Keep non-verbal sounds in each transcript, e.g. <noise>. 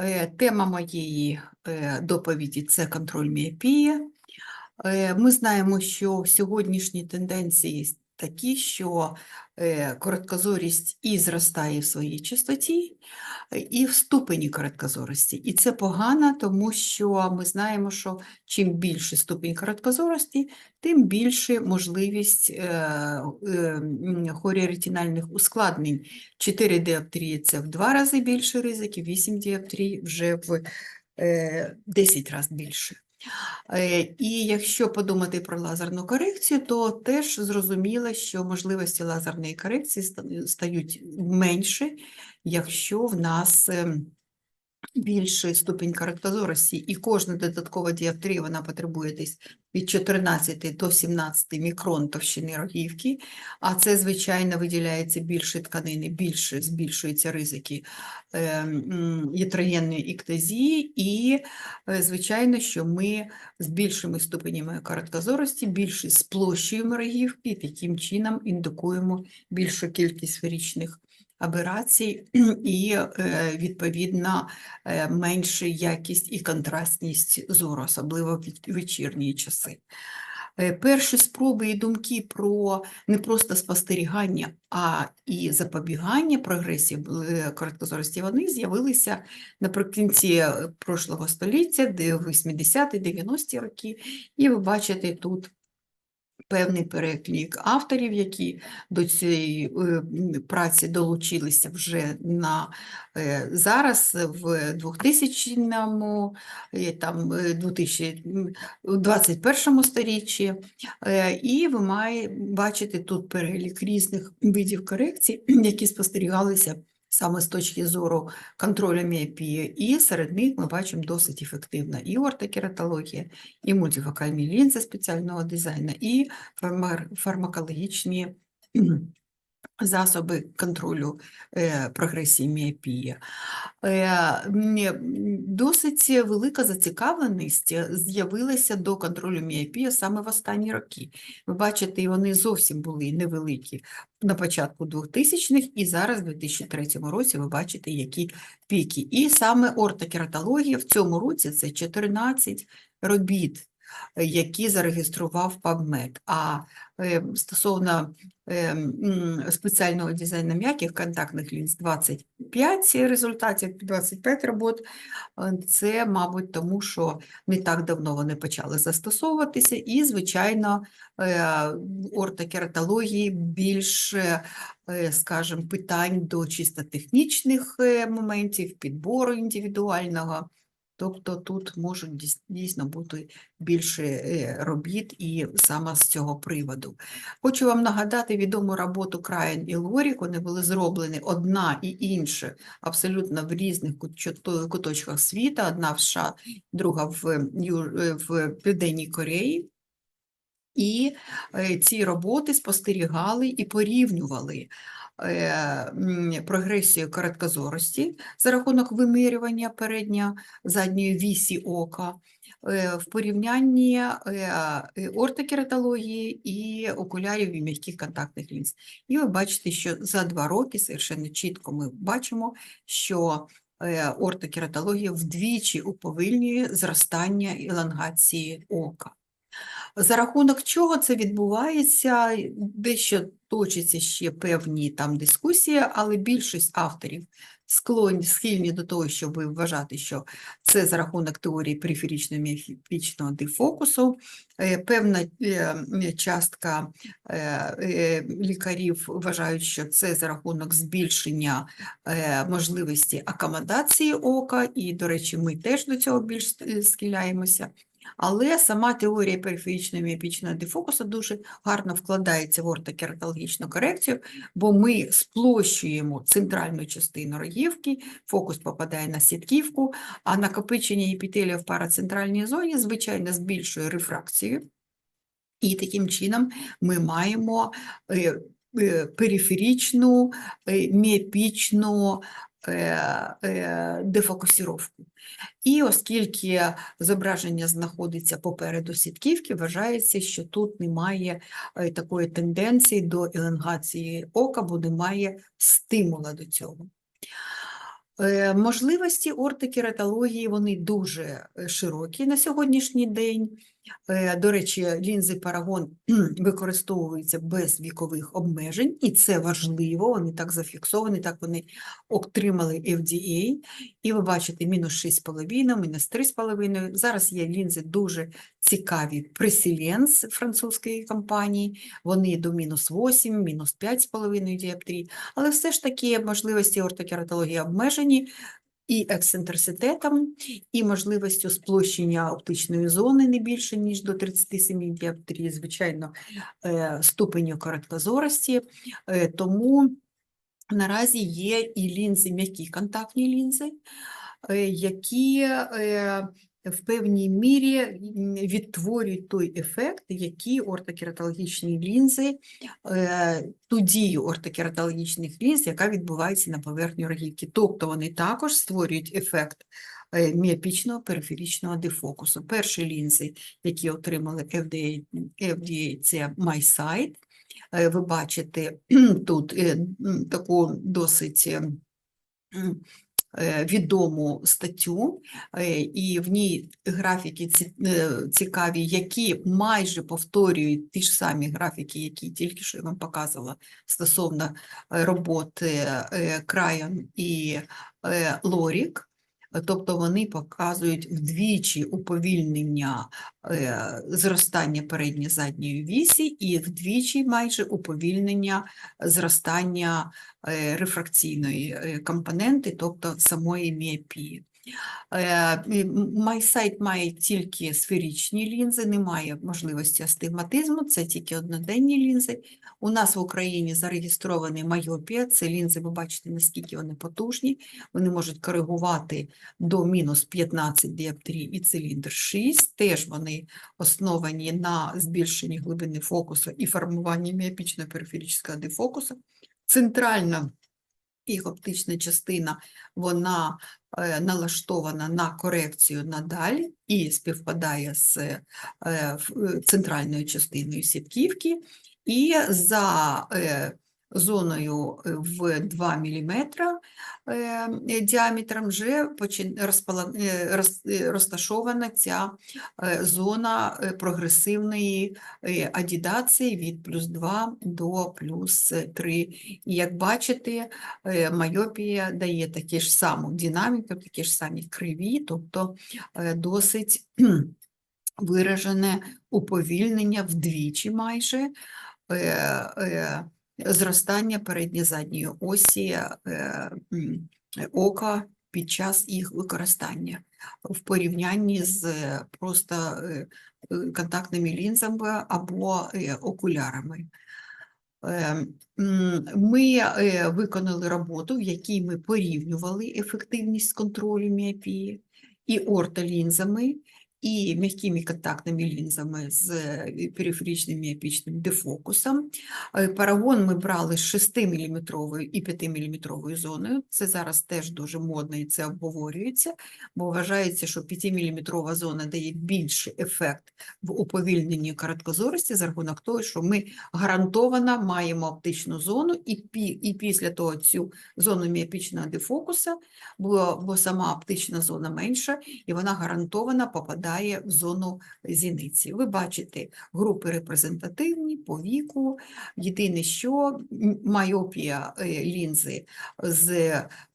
Е, Тема моєї е, доповіді це контроль міопії. Е, Ми знаємо, що сьогоднішні тенденції такі, що е, короткозорість і зростає в своїй частоті, е, і в ступені короткозорості. І це погано, тому що ми знаємо, що чим більший ступінь короткозорості, тим більше можливість е, хоріоретинальних ускладнень. 4 діоптрії – це в 2 рази більше ризиків, 8 діоптрій вже в е, 10 разів більше. Е, І якщо подумати про лазерну корекцію, то теж зрозуміло, що можливості лазерної корекції ста- стають менше, якщо в нас ем, більший ступінь короткозорості, і кожна додаткова діоптрія вона потребує десь від 14 до 17 мікрон товщини рогівки, а це, звичайно, виділяється більше тканини, більше збільшуються ризики е, м, ятрогенної іктазії, і, е, звичайно, що ми з більшими ступенями короткозорості більше сплощуємо рогівки, таким чином індукуємо більшу кількість сферичних аберацій <clears throat> і, е, відповідно, е, менша якість і контрастність зору, особливо в вечірні часи. Е, Перші спроби і думки про не просто спостерігання, а і запобігання прогресії короткозорості, вони з'явилися наприкінці прошлого століття, де в 80-ті, 90-ті роки, і ви бачите тут певний переклик авторів, які до цієї е, праці долучилися вже на е, зараз в 2000-му, е, там е, 2021 сторіччі. І ви має бачите тут перелік різних видів корекцій, які спостерігалися саме з точки зору контролю міопії, і серед них ми бачимо досить ефективна і ортокератологія, і мультифокальні лінзи спеціального дизайну, і фарма- фармакологічні засоби контролю е, прогресії міопії. Е, Досить велика зацікавленість з'явилася до контролю міопії саме в останні роки. Ви бачите, вони зовсім були невеликі на початку 2000-х, і зараз, в 2003 році, ви бачите, які піки. І саме ортокератологія в цьому році це 14 робіт, які зареєстрував PubMed. А е, стосовно е, спеціального дизайну м'яких контактних лінз 25 результатів, 25 робот. Е, Це, мабуть, тому що не так давно вони почали застосовуватися, і, звичайно, е, ортокератології більше, е, скажімо, питань до чисто технічних е, моментів, підбору індивідуального. Тобто тут можуть дійсно бути більше е, робіт і саме з цього приводу. Хочу вам нагадати відому роботу Краєн і Лорік. Вони були зроблені одна і інша абсолютно в різних куточках світу. Одна в США, друга в, е, в Південній Кореї. І е, ці роботи спостерігали і порівнювали е, прогресію короткозорості за рахунок вимірювання передньо задньої вісі ока е, в порівнянні е, е, ортокератології і окулярів і м'яких контактних лінз. І ви бачите, що за два роки совершенно чітко ми бачимо, що е, ортокератологія вдвічі уповільнює зростання елонгації ока. За рахунок чого це відбувається, дещо точаться ще певні там дискусії, але більшість авторів склонні, схильні до того, щоб вважати, що це за рахунок теорії периферічного міофічного дефокусу. Е, Певна е, частка е, лікарів вважають, що це за рахунок збільшення можливості акомодації ока, і, до речі, ми теж до цього більш схиляємося. Але сама теорія периферичного міопічного дефокусу дуже гарно вкладається в ортокератологічну корекцію, бо ми сплощуємо центральну частину рогівки, фокус попадає на сітківку, а накопичення епітелія в парацентральній зоні, звичайно, збільшує рефракцію. І таким чином ми маємо е, е, периферичну е, міопічну дефокусіровку. І оскільки зображення знаходиться попереду сітківки, вважається, що тут немає е, такої тенденції до елонгації ока, бо немає стимула до цього. Е, Можливості ортокератології вони дуже е, широкі на сьогоднішній день. Е, До речі, лінзи Парагон <clears throat> використовуються без вікових обмежень, і це важливо. Вони так зафіксовані, так вони отримали FDA. І ви бачите, мінус 6,5, мінус 3,5. Зараз є лінзи дуже цікаві. Presilence французької компанії, вони до мінус 8, мінус 5,5 діоптрій. Але все ж таки можливості ортокератології обмежені і ексцентриситетом, і можливістю сплощення оптичної зони не більше, ніж до 37 діаптрії, звичайно, е, ступеню короткозорості. Е, Тому наразі є і лінзи, м'які контактні лінзи, е, які в певній мірі відтворюють той ефект, який ортокератологічні лінзи, е, ту дію ортокератологічних лінз, яка відбувається на поверхні рогівки. Тобто вони також створюють ефект е, міопічного периферичного дефокусу. Перші лінзи, які отримали FDA, FDA це MySight. Е, Ви бачите тут таку досить е, м, е, відому статтю, е, і в ній графіки е, цікаві, які майже повторюють ті ж самі графіки, які тільки що я вам показувала стосовно е, роботи Краєн і е, Лорік. Тобто вони показують вдвічі уповільнення е, зростання передньо-задньої вісі і вдвічі майже уповільнення зростання е, рефракційної е, компоненти, тобто самої міопії. Е, і м- MySight має тільки сферичні лінзи, немає можливості астигматизму, це тільки одноденні лінзи. У нас в Україні зареєстрований майопія, це лінзи, ви бачите, наскільки вони потужні, вони можуть коригувати до мінус 15 діоптрій і циліндр 6, теж вони основані на збільшенні глибини фокусу і формуванні міопічного периферичного дефокусу. Центральна їх оптична частина, вона е, налаштована на корекцію надалі і співпадає з е, е, центральною частиною сітківки, і за зоною е, в 2 мм діаметром вже розпала- е, роз- е, розташована ця е, зона е, прогресивної е, адідації від плюс 2 до плюс 3. І як бачите, е, майопія дає такі ж саму динаміку, такі ж самі криві, тобто е, досить виражене уповільнення вдвічі майже е, е, зростання передньо-задньої осі е, ока під час їх використання в порівнянні з е, просто е, контактними лінзами або окулярами. Ми виконали роботу, в якій ми порівнювали ефективність контролю міопії і ортолінзами, і м'якими контактними лінзами з е, периферичним міопічним дефокусом. Е, Парагон ми брали з 6-мм і 5-мм зоною. Це зараз теж дуже модно і це обговорюється, бо вважається, що 5-мм зона дає більший ефект в уповільненні короткозорості за рахунок того, що ми гарантовано маємо оптичну зону, і, і після того цю зону міопічного дефокуса, бо, бо сама оптична зона менша, і вона гарантовано попадає в зону зіниці. Ви бачите групи репрезентативні по віку. Єдине, що майопія е, лінзи з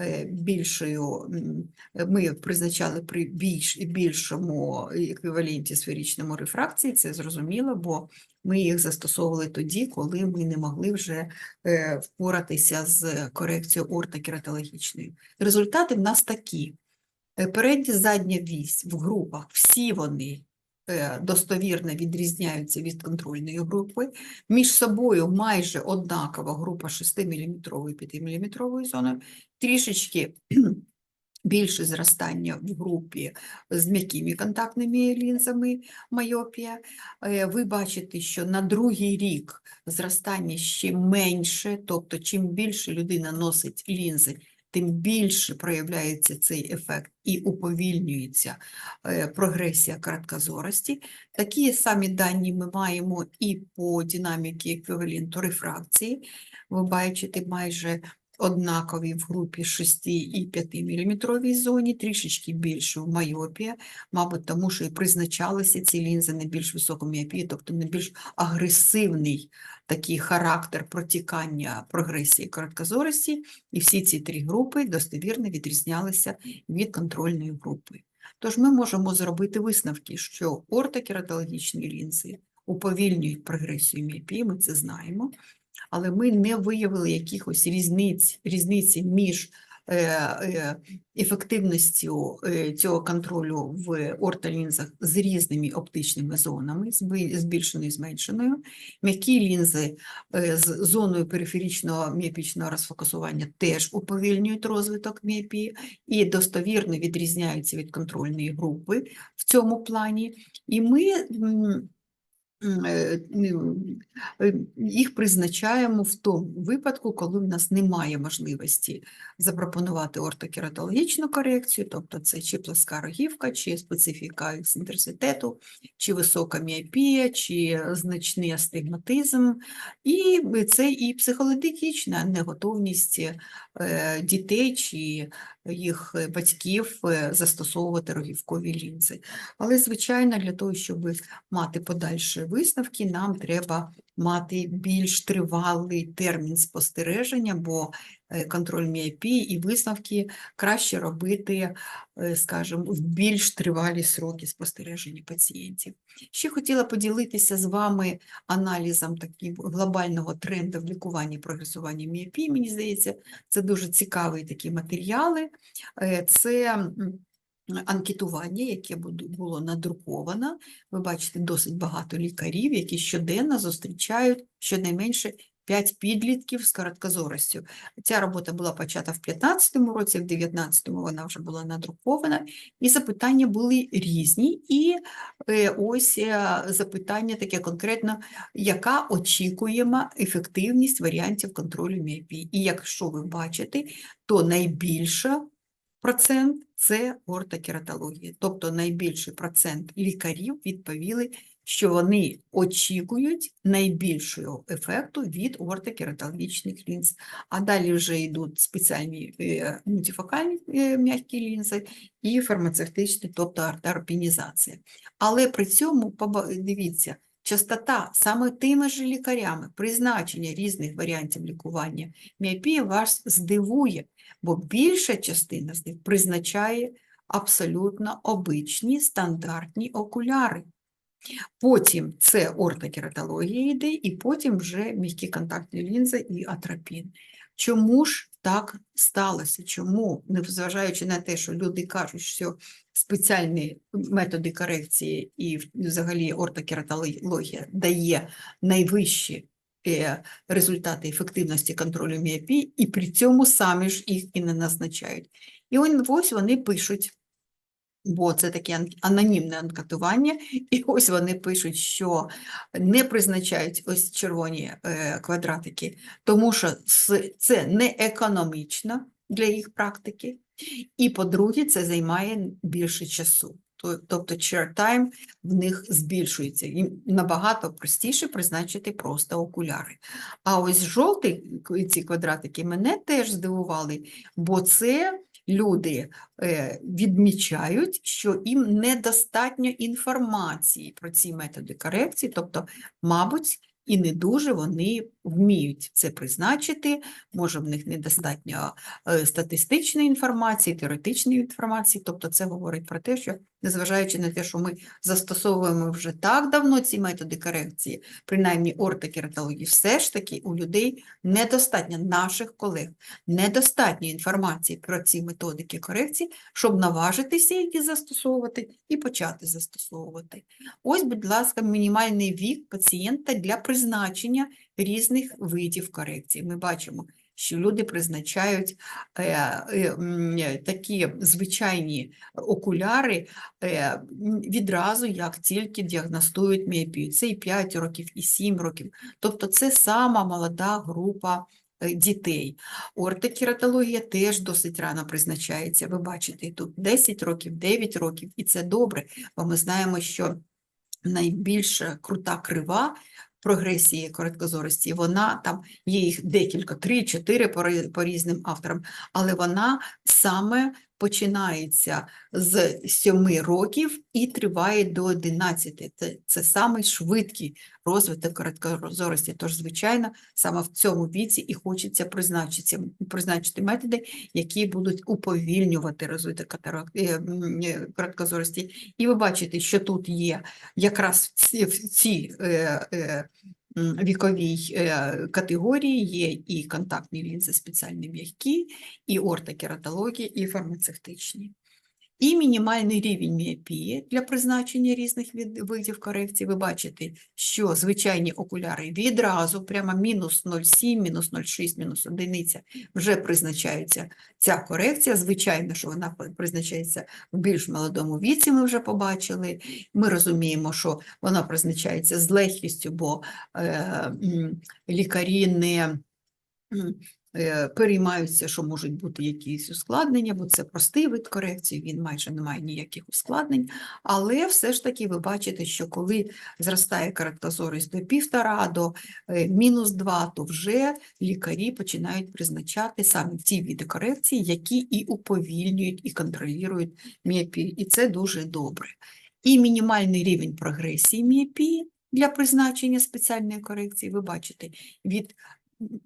е, більшою, ми призначали при більш, більшому еквіваленті сферичному рефракції, це зрозуміло, бо ми їх застосовували тоді, коли ми не могли вже е, впоратися з корекцією ортокератологічною. Результати в нас такі. Е, Передня задня вісь в групах, всі вони е, достовірно відрізняються від контрольної групи. Між собою майже однакова група 6-мм і 5-мм зоною, трішечки <clears throat> більше зростання в групі з м'якими контактними лінзами майопія. Е, Ви бачите, що на другий рік зростання ще менше, тобто чим більше людина носить лінзи, тим більше проявляється цей ефект і уповільнюється е, прогресія короткозорості. Такі самі дані ми маємо і по динаміці еквіваленту рефракції. Ви бачите майже однакові в групі 6 і 5 мм зоні, трішечки більше в майопія, мабуть, тому що і призначалися ці лінзи на більш високу міопію, тобто на більш агресивний такий характер протікання прогресії короткозорості, і всі ці три групи достовірно відрізнялися від контрольної групи. Тож ми можемо зробити висновки, що ортокератологічні лінзи уповільнюють прогресію міопії, ми це знаємо, але ми не виявили якихось різниць, різниці між ефективністю е, цього контролю в ортолінзах з різними оптичними зонами, збільшеною і зменшеною. М'які лінзи е, з зоною периферичного міопічного розфокусування теж уповільнюють розвиток міопії і достовірно відрізняються від контрольної групи в цьому плані. І ми е, е, їх призначаємо в тому випадку, коли в нас немає можливості запропонувати ортокератологічну корекцію, тобто це чи пласка рогівка, чи специфіка ексцентриситету, чи висока міопія, чи значний астигматизм, і це і психологічна неготовність е, дітей чи їх батьків е, застосовувати рогівкові лінзи. Але, звичайно, для того, щоб мати подальші висновки, нам треба мати більш тривалий термін спостереження, бо е, контроль міопії і висновки краще робити, е, скажімо, в більш тривалі сроки спостереження пацієнтів. Ще хотіла поділитися з вами аналізом такого глобального тренду в лікуванні прогресування міопії. Мені здається, це дуже цікаві такі матеріали. Е, Це анкетування, яке було надруковано. Ви бачите досить багато лікарів, які щоденно зустрічають щонайменше 5 підлітків з короткозоростю. Ця робота була почата в 2015 році, в 2019 вона вже була надрукована, і запитання були різні. І е, ось е, запитання таке конкретно, яка очікуєма ефективність варіантів контролю міопії. І якщо ви бачите, то найбільша процент це ортокератологія. Тобто найбільший процент лікарів відповіли, що вони очікують найбільшого ефекту від ортокератологічних лінз. А далі вже йдуть спеціальні е, мультифокальні е, м'які лінзи і фармацевтичні, тобто артеропінізація. Але при цьому дивіться, частота саме тими ж лікарями призначення різних варіантів лікування міопії вас здивує, бо більша частина з них призначає абсолютно обичні стандартні окуляри. Потім це ортокератологія йде, і потім вже м'які контактні лінзи і атропін. Чому ж так сталося? Чому, незважаючи на те, що люди кажуть, що спеціальні методи корекції і взагалі ортокератологія дає найвищі е, результати ефективності контролю міопії, і при цьому самі ж їх і не назначають. І ось вони пишуть, бо це таке анонімне анкетування, і <laughs> ось вони пишуть, що не призначають ось червоні е, квадратики, тому що це не економічно для їх практики, і по-друге, це займає більше часу. Тобто chair time в них збільшується. Їм набагато простіше призначити просто окуляри. А ось жовті ці квадратики мене теж здивували, бо це люди е, відмічають, що їм недостатньо інформації про ці методи корекції, тобто, мабуть, і не дуже вони вміють це призначити, може в них недостатньо е, статистичної інформації, теоретичної інформації, тобто це говорить про те, що незважаючи на те, що ми застосовуємо вже так давно ці методи корекції, принаймні ортокератології, все ж таки у людей недостатньо наших колег, недостатньо інформації про ці методики корекції, щоб наважитися їх застосовувати і почати застосовувати. Ось, будь ласка, мінімальний вік пацієнта для призначення різних видів корекції. Ми бачимо, що люди призначають е, е, такі звичайні окуляри е, відразу, як тільки діагностують міопію. Це і 5 років, і 7 років. Тобто це сама молода група дітей. Ортокератологія теж досить рано призначається. Ви бачите, тут 10 років, 9 років, і це добре, бо ми знаємо, що найбільш крута крива прогресії короткозорості, вона там є їх декілька, три-чотири по, різним авторам, але вона саме починається з 7 років і триває до 11. Це, це самий швидкий розвиток короткозорості. Тож, звичайно, саме в цьому віці і хочеться призначити, призначити методи, які будуть уповільнювати розвиток е, е, короткозорості. І ви бачите, що тут є якраз в ці, в цій е, віковій е, категорії є і контактні лінзи спеціальні м'які, і ортокератології, і фармацевтичні. І мінімальний рівень міопії для призначення різних видів корекції. Ви бачите, що звичайні окуляри відразу, прямо мінус 0,7, мінус 0,6, мінус одиниця, вже призначаються ця корекція. Звичайно, що вона призначається в більш молодому віці, ми вже побачили. Ми розуміємо, що вона призначається з легкістю, бо е, лікарі не переймаються, що можуть бути якісь ускладнення, бо це простий вид корекції, він майже не має ніяких ускладнень. Але все ж таки ви бачите, що коли зростає короткозорість до півтора, до е, мінус 2, то вже лікарі починають призначати саме ті види корекції, які і уповільнюють, і контролюють міопію. І це дуже добре. І мінімальний рівень прогресії міопії для призначення спеціальної корекції, ви бачите, від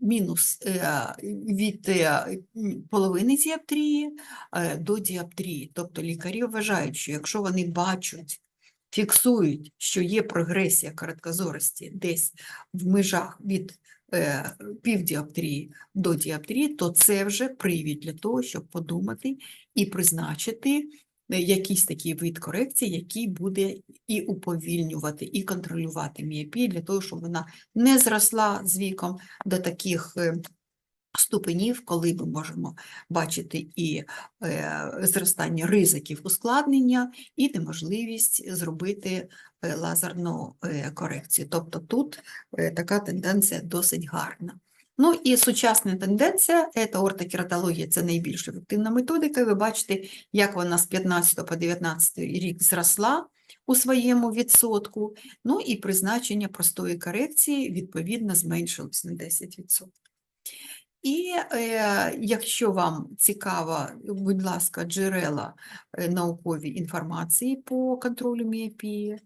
мінус е, від е, половини діоптрії е, до діоптрії. Тобто лікарі вважають, що якщо вони бачать, фіксують, що є прогресія короткозорості десь в межах від півдіоптрії до діоптрії, то це вже привід для того, щоб подумати і призначити е, якийсь такий вид корекції, який буде і уповільнювати, і контролювати міопію для того, щоб вона не зросла з віком до таких е, ступенів, коли ми можемо бачити і е, зростання ризиків ускладнення, і неможливість зробити лазерну корекцію. Тобто тут така тенденція досить гарна. Ну і сучасна тенденція – це ортокератологія, це найбільш ефективна методика. Ви бачите, як вона з 15 по 19 рік зросла у своєму відсотку, ну і призначення простої корекції відповідно зменшилось на 10%. І е, якщо вам цікаво, будь ласка, джерела е, наукової інформації по контролю міопії,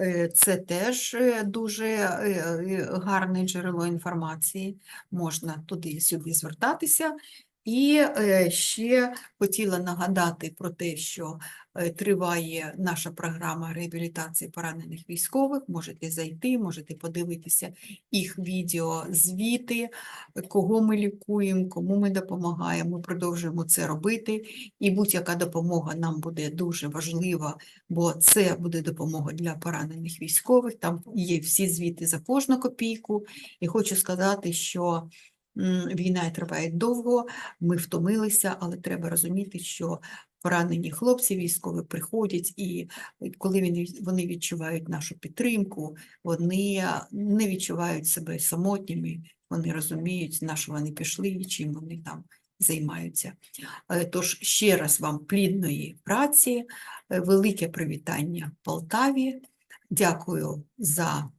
е, це теж е, дуже е, гарне джерело інформації, можна туди-сюди звертатися. І е, ще хотіла нагадати про те, що е, триває наша програма реабілітації поранених військових. Можете зайти, можете подивитися їх відео, звіти, кого ми лікуємо, кому ми допомагаємо. Ми продовжуємо це робити. І будь-яка допомога нам буде дуже важлива, бо це буде допомога для поранених військових. Там є всі звіти за кожну копійку. І хочу сказати, що війна триває довго, ми втомилися, але треба розуміти, що поранені хлопці військові приходять, і коли вони- відчувають нашу підтримку, вони не відчувають себе самотніми, вони розуміють, на що вони пішли і чим вони там займаються. Е, Тож ще раз вам плідної праці, е, велике привітання Полтаві. Дякую за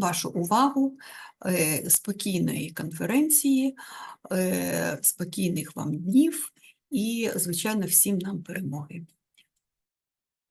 вашу увагу, е, спокійної конференції, е, спокійних вам днів і, звичайно, всім нам перемоги.